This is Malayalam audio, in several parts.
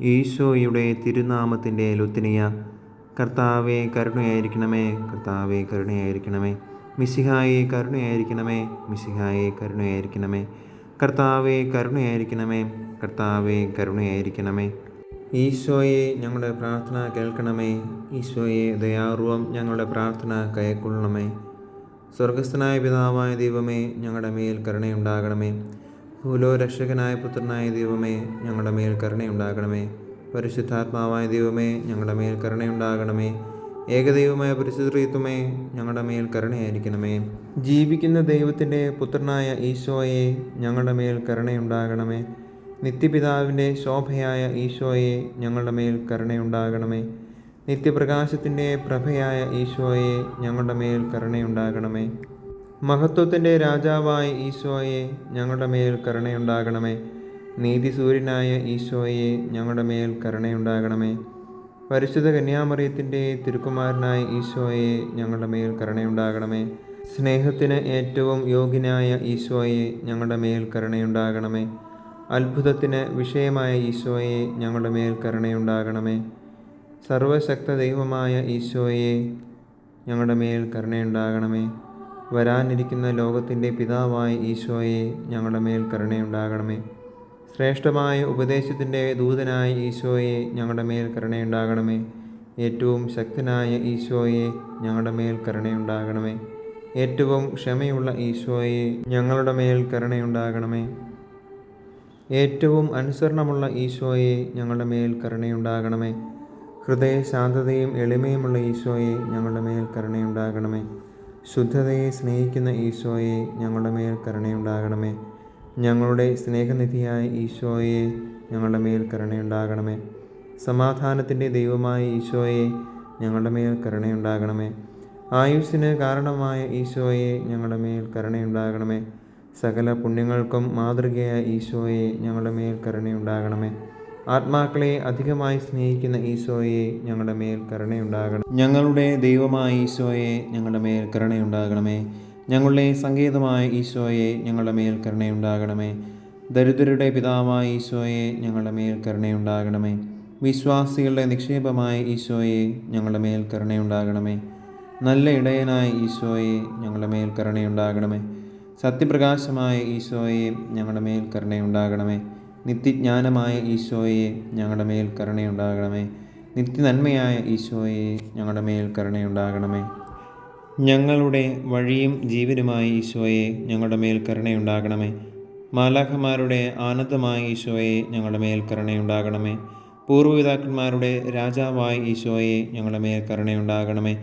ഈശോയുടെ തിരുനാമത്തിന്റെ ലുത്തിനിയ കർത്താവെ കരുണയായിരിക്കണമേ കർത്താവെ കരുണയായിരിക്കണമേ. മിസിഹായെ കരുണയായിരിക്കണമേ മിസിഹായെ കരുണയായിരിക്കണമേ. കർത്താവെ കരുണയായിരിക്കണമേ കർത്താവെ കരുണയായിരിക്കണമേ. ഈശോയെ ഞങ്ങളുടെ പ്രാർത്ഥന കേൾക്കണമേ ഈശോയെ ദയാപൂർവം ഞങ്ങളുടെ പ്രാർത്ഥന കൈക്കൊള്ളണമേ. സ്വർഗസ്ഥനായ പിതാവായ ദൈവമേ ഞങ്ങളുടെ മേൽ കരുണയുണ്ടാകണമേ. ഭൂലോ രക്ഷകനായ പുത്രനായ ദൈവമേ ഞങ്ങളുടെ മേൽ കരുണയുണ്ടാകണമേ. പരിശുദ്ധാത്മാവായ ദൈവമേ ഞങ്ങളുടെ മേൽ കരുണയുണ്ടാകണമേ. ഏകദൈവമായ പരിശുദ്ധത്വമേ ഞങ്ങളുടെ മേൽ കരുണയായിരിക്കണമേ. ജീവിക്കുന്ന ദൈവത്തിന്റെ പുത്രനായ ഈശോയെ ഞങ്ങളുടെ മേൽ കരുണയുണ്ടാകണമേ. നിത്യപിതാവിന്റെ ശോഭയായ ഈശോയെ ഞങ്ങളുടെ മേൽ കരുണയുണ്ടാകണമേ. നിത്യപ്രകാശത്തിന്റെ പ്രഭയായ ഈശോയെ ഞങ്ങളുടെ മേൽ കരുണയുണ്ടാകണമേ. മഹത്വത്തിന്റെ രാജാവായ ഈശോയെ ഞങ്ങളുടെ മേൽ കരുണയുണ്ടാകണമേ. നീതിസൂര്യനായ ഈശോയെ ഞങ്ങളുടെ മേൽ കരുണയുണ്ടാകണമേ. പരിശുദ്ധ കന്യാമറിയത്തിന്റെ തിരുക്കുമാരനായ ഈശോയെ ഞങ്ങളുടെ മേൽ കരുണയുണ്ടാകണമേ. സ്നേഹത്തിന് ഏറ്റവും യോഗ്യനായ ഈശോയെ ഞങ്ങളുടെ മേൽ കരുണയുണ്ടാകണമേ. അത്ഭുതത്തിന് വിഷയമായ ഈശോയെ ഞങ്ങളുടെ മേൽ കരുണയുണ്ടാകണമേ. സർവശക്ത ദൈവമായ ഈശോയെ ഞങ്ങളുടെ മേൽ കരുണയുണ്ടാകണമേ. വരാനിരിക്കുന്ന ലോകത്തിന്റെ പിതാവായ ഈശോയെ ഞങ്ങളുടെ മേൽ കരുണയുണ്ടാകണമേ. ശ്രേഷ്ഠമായ ഉപദേശത്തിന്റെ ദൂതനായ ഈശോയെ ഞങ്ങളുടെ മേൽ കരുണയുണ്ടാകണമേ. ഏറ്റവും ശക്തനായ ഈശോയെ ഞങ്ങളുടെ മേൽ കരുണയുണ്ടാകണമേ. ഏറ്റവും ക്ഷമയുള്ള ഈശോയെ ഞങ്ങളുടെ മേൽ കരുണയുണ്ടാകണമേ. ഏറ്റവും അനുസരണമുള്ള ഈശോയെ ഞങ്ങളുടെ മേൽ കരുണയുണ്ടാകണമേ. ഹൃദയ ശാന്തതയും എളിമയുമുള്ള ഈശോയെ ഞങ്ങളുടെ മേൽ കരുണയുണ്ടാകണമേ. ശുദ്ധതയെ സ്നേഹിക്കുന്ന ഈശോയെ ഞങ്ങളുടെ മേൽ കരുണയുണ്ടാകണമേ. ഞങ്ങളുടെ സ്നേഹനിധിയായ ഈശോയെ ഞങ്ങളുടെ മേൽ കരുണയുണ്ടാകണമേ. സമാധാനത്തിന്റെ ദൈവമായ ഈശോയെ ഞങ്ങളുടെ മേൽ കരുണയുണ്ടാകണമേ. ആയുസ്സിന് കാരണമായ ഈശോയെ ഞങ്ങളുടെ മേൽ കരുണയുണ്ടാകണമേ. സകല പുണ്യങ്ങൾക്കും മാതൃകയായ ഈശോയെ ഞങ്ങളുടെ മേൽ കരുണയുണ്ടാകണമേ. ആത്മാക്കളെ അധികമായി സ്നേഹിക്കുന്ന ഈശോയെ ഞങ്ങളുടെ മേൽ കരുണയുണ്ടാകണം. ഞങ്ങളുടെ ദൈവമായ ഈശോയെ ഞങ്ങളുടെ മേൽ കരുണയുണ്ടാകണമേ. ഞങ്ങളുടെ സങ്കേതമായ ഈശോയെ ഞങ്ങളുടെ മേൽ കരുണയുണ്ടാകണമേ. ദരിദ്രരുടെ പിതാവായ ഈശോയെ ഞങ്ങളുടെ മേൽ കരുണയുണ്ടാകണമേ. വിശ്വാസികളുടെ നിക്ഷേപമായ ഈശോയെ ഞങ്ങളുടെ മേൽ കരുണയുണ്ടാകണമേ. നല്ല ഇടയനായ ഈശോയെ ഞങ്ങളുടെ മേൽ കരുണയുണ്ടാകണമേ. സത്യപ്രകാശമായ ഈശോയെ ഞങ്ങളുടെ മേൽ കരുണയുണ്ടാകണമേ. നിത്യജ്ഞാനമായ ഈശോയെ ഞങ്ങളുടെ മേൽ കരുണയുണ്ടാകണമേ. നിത്യനന്മയായ ഈശോയെ ഞങ്ങളുടെ മേൽ കരുണയുണ്ടാകണമേ. ഞങ്ങളുടെ വഴിയും ജീവനുമായ ഈശോയെ ഞങ്ങളുടെ മേൽ കരുണയുണ്ടാകണമേ. മാലാഖമാരുടെ ആനന്ദമായ ഈശോയെ ഞങ്ങളുടെ മേൽ കരുണയുണ്ടാകണമേ. പൂർവപിതാക്കന്മാരുടെ രാജാവായ ഈശോയെ ഞങ്ങളുടെ മേൽ കരുണയുണ്ടാകണമേ.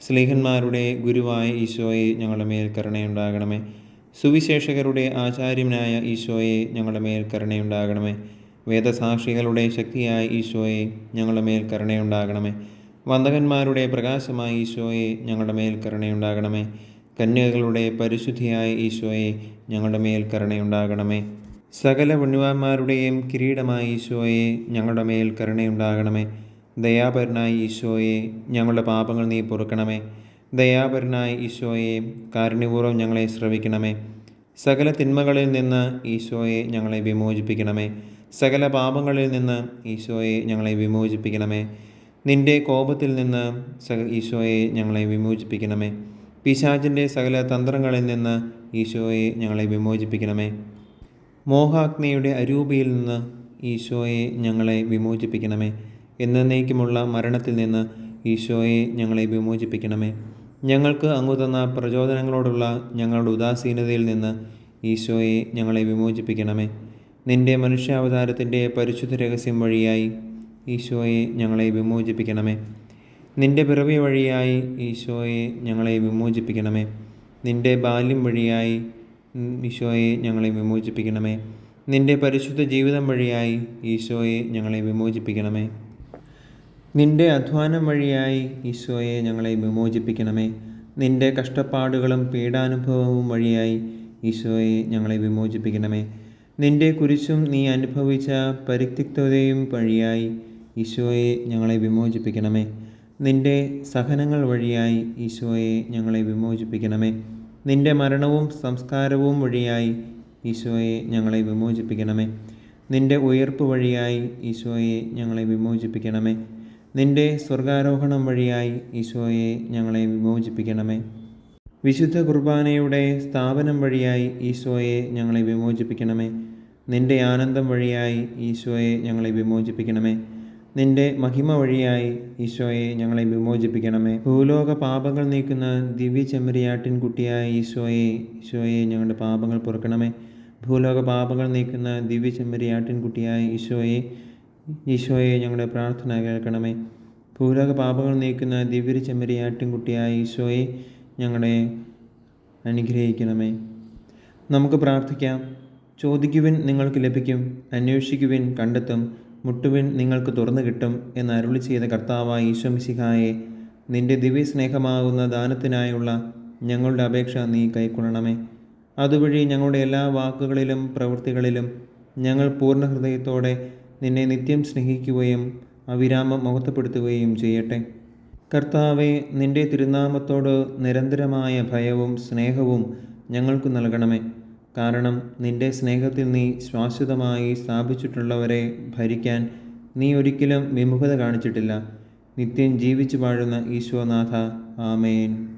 സ്ലീഹന്മാരുടെ ഗുരുവായ ഈശോയെ ഞങ്ങളുടെ മേൽ കരുണയുണ്ടാകണമേ. സുവിശേഷകരുടെ ആചാര്യനായ ഈശോയെ ഞങ്ങളുടെ മേൽ കരുണയുണ്ടാകണമേ. വേദസാക്ഷികളുടെ ശക്തിയായ ഈശോയെ ഞങ്ങളുടെ മേൽ കരുണയുണ്ടാകണമേ. വന്ദകന്മാരുടെ പ്രകാശമായ ഈശോയെ ഞങ്ങളുടെ മേൽ കരുണയുണ്ടാകണമേ. കന്യകളുടെ പരിശുദ്ധിയായ ഈശോയെ ഞങ്ങളുടെ മേൽ കരുണയുണ്ടാകണമേ. സകല പുണ്യവാന്മാരുടെയും കിരീടമായ ഈശോയെ ഞങ്ങളുടെ മേൽ കരുണയുണ്ടാകണമേ. ദയാപരനായ ഈശോയെ ഞങ്ങളുടെ പാപങ്ങൾ നീ പൊറുക്കണമേ. ദയാപരനായ ഈശോയെ കാരുണ്യപൂർവം ഞങ്ങളെ ശ്രവിക്കണമേ. സകല തിന്മകളിൽ നിന്ന് ഈശോയെ ഞങ്ങളെ വിമോചിപ്പിക്കണമേ. സകല പാപങ്ങളിൽ നിന്ന് ഈശോയെ ഞങ്ങളെ വിമോചിപ്പിക്കണമേ. നിന്റെ കോപത്തിൽ നിന്ന് സക ഈശോയെ ഞങ്ങളെ വിമോചിപ്പിക്കണമേ. പിശാചിന്റെ സകല തന്ത്രങ്ങളിൽ നിന്ന് ഈശോയെ ഞങ്ങളെ വിമോചിപ്പിക്കണമേ. മോഹാഗ്നിയുടെ അരൂപിയിൽ നിന്ന് ഈശോയെ ഞങ്ങളെ വിമോചിപ്പിക്കണമേ. എന്നേക്കുമുള്ള മരണത്തിൽ നിന്ന് ഈശോയെ ഞങ്ങളെ വിമോചിപ്പിക്കണമേ. ഞങ്ങൾക്ക് അങ്ങു തന്ന പ്രചോദനങ്ങളോടുള്ള ഞങ്ങളുടെ ഉദാസീനതയിൽ നിന്ന് ഈശോയെ ഞങ്ങളെ വിമോചിപ്പിക്കണമേ. നിന്റെ മനുഷ്യാവതാരത്തിന്റെ പരിശുദ്ധ രഹസ്യം വഴിയായി ഈശോയെ ഞങ്ങളെ വിമോചിപ്പിക്കണമേ. നിന്റെ പിറവി വഴിയായി ഈശോയെ ഞങ്ങളെ വിമോചിപ്പിക്കണമേ. നിന്റെ ബാല്യം വഴിയായി ഈശോയെ ഞങ്ങളെ വിമോചിപ്പിക്കണമേ. നിന്റെ പരിശുദ്ധ ജീവിതം വഴിയായി ഈശോയെ ഞങ്ങളെ വിമോചിപ്പിക്കണമേ. നിന്റെ അധ്വാനം വഴിയായി ഈശോയെ ഞങ്ങളെ വിമോചിപ്പിക്കണമേ. നിന്റെ കഷ്ടപ്പാടുകളും പീഡാനുഭവവും വഴിയായി ഈശോയെ ഞങ്ങളെ വിമോചിപ്പിക്കണമേ. നിന്റെ കുരിശും നീ അനുഭവിച്ച പരിത്യക്തതയും വഴിയായി ഈശോയെ ഞങ്ങളെ വിമോചിപ്പിക്കണമേ. നിന്റെ സഹനങ്ങൾ വഴിയായി ഈശോയെ ഞങ്ങളെ വിമോചിപ്പിക്കണമേ. നിന്റെ മരണവും സംസ്കാരവും വഴിയായി ഈശോയെ ഞങ്ങളെ വിമോചിപ്പിക്കണമേ. നിന്റെ ഉയർപ്പ് വഴിയായി ഈശോയെ ഞങ്ങളെ വിമോചിപ്പിക്കണമേ. നിന്റെ സ്വർഗാരോഹണം വഴിയായി ഈശോയെ ഞങ്ങളെ വിമോചിപ്പിക്കണമേ. വിശുദ്ധ കുർബാനയുടെ സ്ഥാപനം വഴിയായി ഈശോയെ ഞങ്ങളെ വിമോചിപ്പിക്കണമേ. നിന്റെ ആനന്ദം വഴിയായി ഈശോയെ ഞങ്ങളെ വിമോചിപ്പിക്കണമേ. നിന്റെ മഹിമ വഴിയായി ഈശോയെ ഞങ്ങളെ വിമോചിപ്പിക്കണമേ. ഭൂലോക പാപങ്ങൾ നീക്കുന്ന ദിവ്യ ചെമ്മരിയാട്ടിൻ കുട്ടിയായ ഈശോയെ ഈശോയെ ഞങ്ങളുടെ പാപങ്ങൾ പൊറുക്കണമേ. ഭൂലോക പാപങ്ങൾ നീക്കുന്ന ദിവ്യ ചെമ്മരിയാട്ടിൻ കുട്ടിയായ ഈശോയെ ഈശോയെ ഞങ്ങളുടെ പ്രാർത്ഥന കേൾക്കണമേ. ഭൂലോക പാപങ്ങൾ നീക്കുന്ന ദിവ്യ ചെമ്മരി കുട്ടിയായ ഈശോയെ ഞങ്ങളെ അനുഗ്രഹിക്കണമേ. നമുക്ക് പ്രാർത്ഥിക്കാം. ചോദിക്കുവിൻ നിങ്ങൾക്ക് ലഭിക്കും. അന്വേഷിക്കുവിൻ കണ്ടെത്തും. മുട്ടുവിൻ നിങ്ങൾക്ക് തുറന്നു കിട്ടും എന്ന് അരുളി ചെയ്ത കർത്താവായ ഈശോ മിശിഹായെ നിന്റെ ദിവ്യ സ്നേഹമാകുന്ന ദാനത്തിനായുള്ള ഞങ്ങളുടെ അപേക്ഷ നീ കൈക്കൊള്ളണമേ. അതുവഴി ഞങ്ങളുടെ എല്ലാ വാക്കുകളിലും പ്രവൃത്തികളിലും ഞങ്ങൾ പൂർണ ഹൃദയത്തോടെ നിന്നെ നിത്യം സ്നേഹിക്കുകയും അവിരാമം മഹത്വപ്പെടുത്തുകയും ചെയ്യട്ടെ. കർത്താവെ നിന്റെ തിരുനാമത്തോട് നിരന്തരമായ ഭയവും സ്നേഹവും ഞങ്ങൾക്ക് നൽകണമേ. കാരണം നിന്റെ സ്നേഹത്തിൽ നീ ശാശ്വതമായി സ്ഥാപിച്ചിട്ടുള്ളവരെ ഭരിക്കാൻ നീ ഒരിക്കലും വിമുഖത കാണിച്ചിട്ടില്ല. നിത്യം ജീവിച്ചു വാഴുന്ന ഈശോനാഥ. ആമേൻ.